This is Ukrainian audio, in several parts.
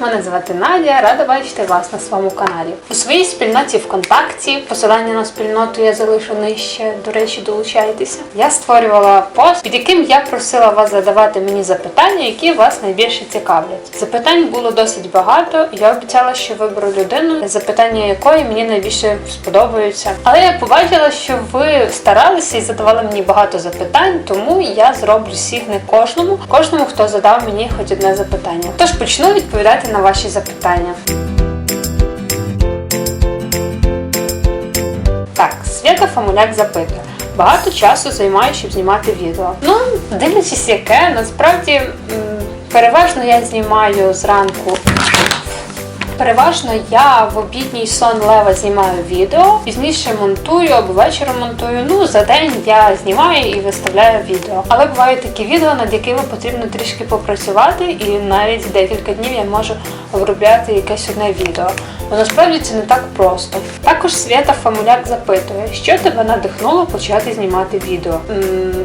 мене звати Надя, рада бачити вас на своєму каналі. У своїй спільноті ВКонтакті, посилання на спільноту я залишу нижче, до речі, долучайтеся. Я створювала пост, під яким я просила вас задавати мені запитання, які вас найбільше цікавлять. Запитань було досить багато. і Я обіцяла, що виберу людину, запитання якої мені найбільше сподобаються. Але я побачила, що ви старалися і задавали мені багато запитань, тому я зроблю всіх не кожному, кожному, хто задав мені хоч одне запитання. Тож почну відповідати на ваші запитання. Так, Свята Фамуляк запитує. Багато часу займаю, щоб знімати відео. Ну, дивлячись, яке, насправді переважно я знімаю зранку. Переважно я в обідній сон лева знімаю відео, пізніше монтую або ввечері монтую. Ну за день я знімаю і виставляю відео. Але бувають такі відео, над якими потрібно трішки попрацювати, і навіть декілька днів я можу обробляти якесь одне відео. Бо насправді це не так просто. Також Свята Фамуляк запитує, що тебе надихнуло почати знімати відео. М,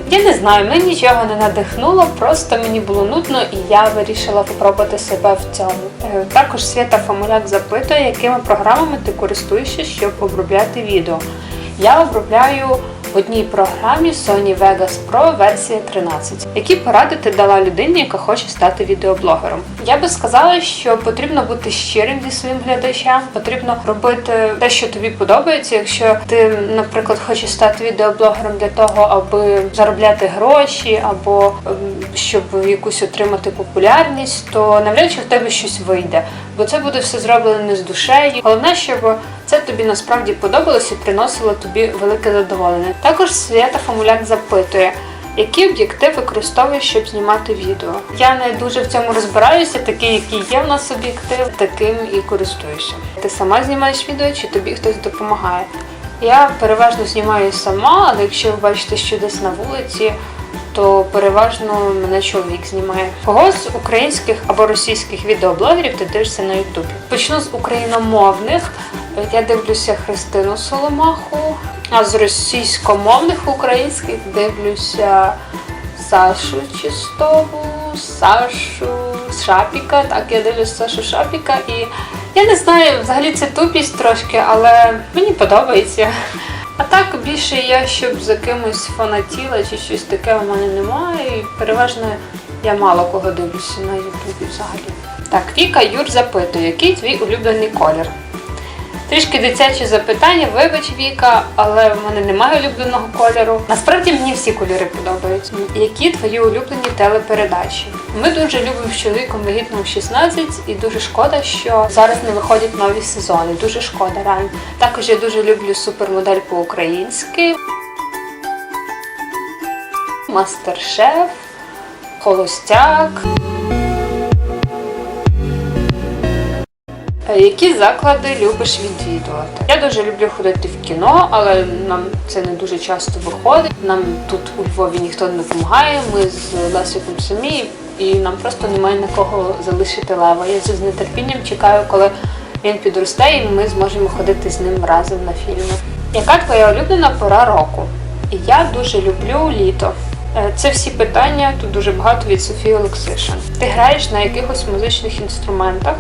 я не знаю, мене нічого не надихнуло, просто мені було нудно і я вирішила спробувати себе в цьому. Е, Також Свята Фамуляк запитує, якими програмами ти користуєшся, щоб обробляти відео. Я обробляю в одній програмі Sony Vegas Pro версія 13. Які поради ти дала людині, яка хоче стати відеоблогером? Я би сказала, що потрібно бути щирим зі своїм глядачем, потрібно робити те, що тобі подобається. Якщо ти, наприклад, хочеш стати відеоблогером для того, аби заробляти гроші, або ем, щоб якусь отримати популярність, то навряд чи в тебе щось вийде, бо це буде все зроблено не з душею. Головне, щоб це тобі насправді подобалось і приносило тобі велике задоволення. Також Свята Фомуляк запитує. Які об'єктив використовуєш, щоб знімати відео? Я не дуже в цьому розбираюся, такий, який є в нас об'єктив, таким і користуюся. Ти сама знімаєш відео чи тобі хтось допомагає? Я переважно знімаю сама, але якщо ви бачите, що десь на вулиці, то переважно мене чоловік знімає. Кого з українських або російських відеоблогерів ти дивишся на Ютубі? Почну з україномовних. Я дивлюся Христину Соломаху, а з російськомовних українських дивлюся Сашу Чистову, Сашу Шапіка. Так, я дивлюся Сашу Шапіка і я не знаю, взагалі це тупість трошки, але мені подобається. А так більше я щоб за кимось фанатіла чи щось таке у мене немає. І переважно я мало кого дивлюся на Ютубі взагалі. Так, Віка Юр запитує, який твій улюблений колір? Трішки дитяче запитання, вибач Віка, але в мене немає улюбленого кольору. Насправді мені всі кольори подобаються. Які твої улюблені телепередачі? Ми дуже любимо з чоловіком вагітному 16 і дуже шкода, що зараз не виходять нові сезони. Дуже шкода, реально. Також я дуже люблю супермодель по-українськи. Мастер-шеф, Холостяк. Які заклади любиш відвідувати? Я дуже люблю ходити в кіно, але нам це не дуже часто виходить. Нам тут у Львові ніхто не допомагає. Ми з Лесиком самі, і нам просто немає на кого залишити лева. Я з нетерпінням чекаю, коли він підросте, і ми зможемо ходити з ним разом на фільми. Яка твоя улюблена пора року? Я дуже люблю літо. Е, Це всі питання, тут дуже багато від Софії Олексишин. Ти граєш на якихось музичних інструментах?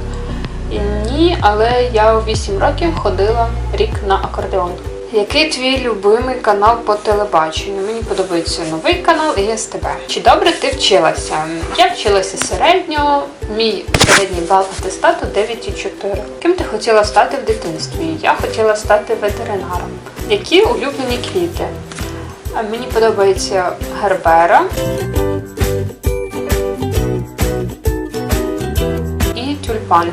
Ні, але я у 8 років ходила рік на акордеон. Який твій любимий канал по телебаченню? Мені подобається новий канал і СТБ. Чи добре ти вчилася? Я вчилася середньо, мій середній бал атестату 9,4. Ким ти хотіла стати в дитинстві? Я хотіла стати ветеринаром. Які улюблені квіти? Мені подобається гербера і.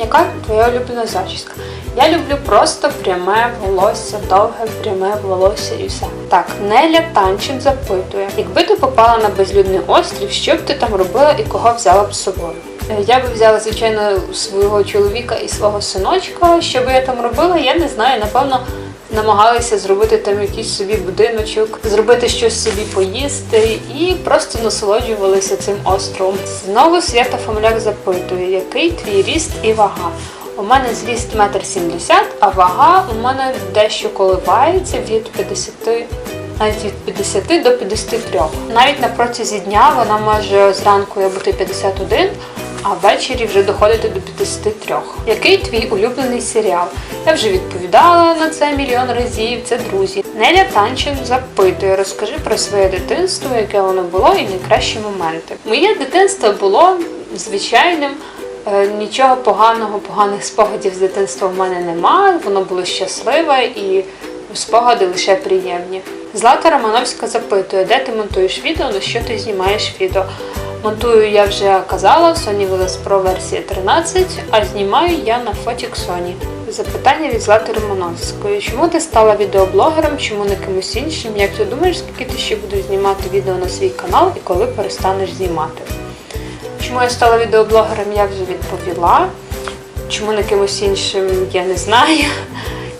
Яка твоя улюблена зачіска? Я люблю просто пряме волосся, довге пряме волосся і все. Так, Неля Танчин запитує: якби ти попала на безлюдний острів, що б ти там робила і кого взяла б з собою? Е, Я би взяла, звичайно, свого чоловіка і свого синочка. Що би я там робила, я не знаю. Напевно, намагалися зробити там якийсь собі будиночок, зробити щось собі поїсти і просто насолоджувалися цим островом. Знову Свята Фомляк запитує, який твій ріст і вага. У мене зріст 1,70 м, а вага у мене дещо коливається від 50 навіть від 50 до 53. Навіть на протязі дня вона може зранку бути 51, а ввечері вже доходити до 53. Який твій улюблений серіал? Я вже відповідала на це мільйон разів. Це друзі. Неля Танчин запитує: розкажи про своє дитинство, яке воно було, і найкращі моменти. Моє дитинство було звичайним. Е, Нічого поганого, поганих спогадів з дитинства в мене немає. Воно було щасливе і спогади лише приємні. Злата Романовська запитує, де ти монтуєш відео, на що ти знімаєш відео. Монтую я вже казала, Sony Vegas Pro версія 13, а знімаю я на Фотік Sony. Запитання від Злати Романовської. Чому ти стала відеоблогером, чому не кимось іншим? Як ти думаєш, скільки ти ще будеш знімати відео на свій канал і коли перестанеш знімати? Чому я стала відеоблогером, я вже відповіла. Чому не кимось іншим, я не знаю.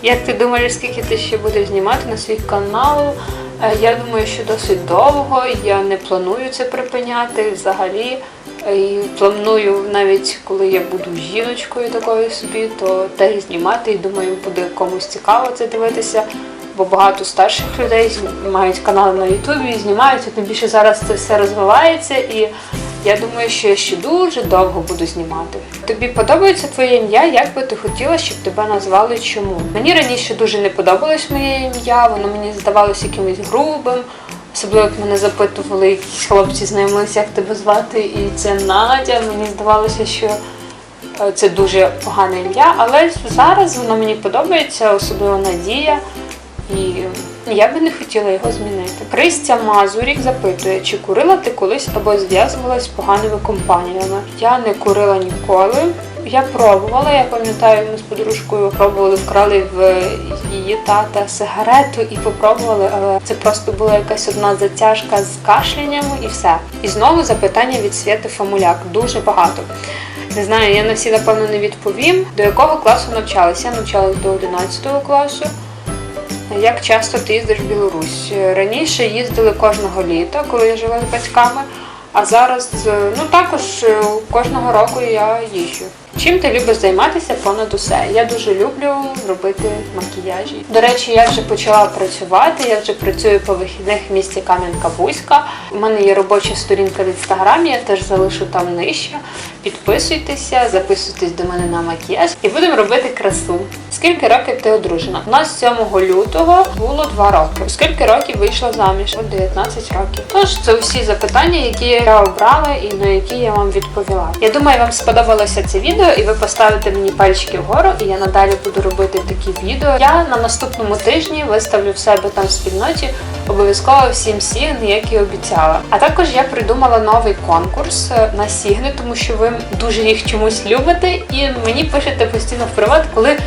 Як ти думаєш, скільки ти ще будеш знімати на свій канал? Е, Я думаю, що досить довго. Я не планую це припиняти взагалі. Е, І планую навіть коли я буду жіночкою такою собі, то теж знімати і думаю, буде комусь цікаво це дивитися. Бо багато старших людей мають канали на Ютубі і знімаються, тим більше зараз це все розвивається і я думаю, що я ще дуже довго буду знімати. Тобі подобається твоє ім'я? Як би ти хотіла, щоб тебе назвали чому? Мені раніше дуже не подобалось моє ім'я, воно мені здавалося якимось грубим. Особливо як мене запитували якісь хлопці знайомилися, як тебе звати, і це Надя. Мені здавалося, що е, це дуже погане ім'я, але зараз воно мені подобається, особливо Надія. І я би не хотіла його змінити. Христя Мазурік запитує, чи курила ти колись або зв'язувалась з поганими компаніями. Я не курила ніколи. Я пробувала, я пам'ятаю, ми з подружкою пробували, вкрали в її тата сигарету і попробували, але це просто була якась одна затяжка з кашлянням і все. І знову запитання від Свєти Фомуляк. Дуже багато. Не знаю, я на всі напевно не відповім. До якого класу навчалася? Я навчалась до 11 класу. Як часто ти їздиш в Білорусь? Раніше їздили кожного літа, коли я жила з батьками, а зараз е, ну також е, кожного року я їжджу. Чим ти любиш займатися понад усе? Я дуже люблю робити макіяжі. До речі, я вже почала працювати. Я вже працюю по вихідних в місті Кам'янка-Бузька. У мене є робоча сторінка в інстаграмі, я теж залишу там нижче. Підписуйтеся, записуйтесь до мене на макіяж і будемо робити красу. Скільки років ти одружена? У нас 7 лютого було 2 роки. Скільки років вийшла заміж? 19 років. Тож це всі запитання, які я обрала і на які я вам відповіла. Я думаю, вам сподобалося це відео, і ви поставите мені пальчики вгору, і я надалі буду робити такі відео. Я на наступному тижні виставлю в себе там в спільноті обов'язково всім сігни, як і обіцяла. А також я придумала новий конкурс е, на сігни, тому що ви дуже їх чомусь любите, і мені пишете постійно в приват, коли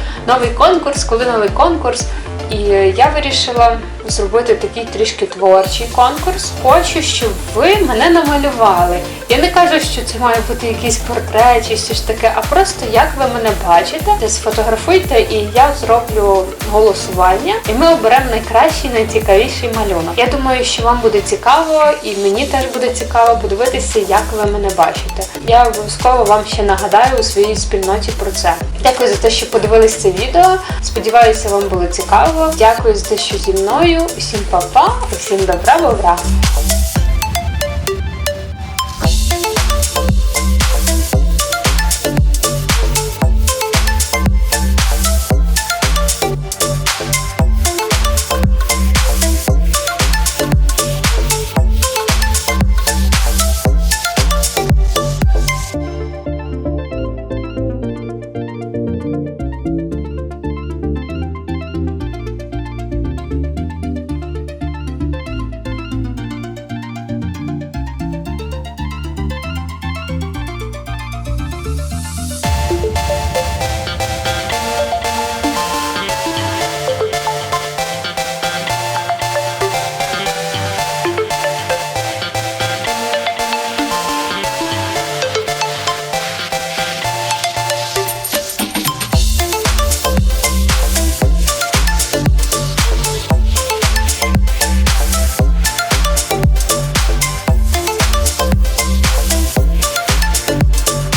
новий конкурс, коли новий конкурс. І е, я вирішила зробити такий трішки творчий конкурс. Хочу, щоб ви мене намалювали. Я не кажу, що це має бути якийсь портрет чи щось таке, а просто як ви мене бачите, сфотографуйте, і я зроблю голосування, і ми оберемо найкращий, найцікавіший малюнок. Я думаю, що вам буде цікаво, і мені теж буде цікаво подивитися, як ви мене бачите. Я обов'язково вам ще нагадаю у своїй спільноті про це. Дякую за те, що подивились це відео. Сподіваюся, вам було цікаво. Дякую за те, що зі мною. Усім па-па, усім добра, бобра!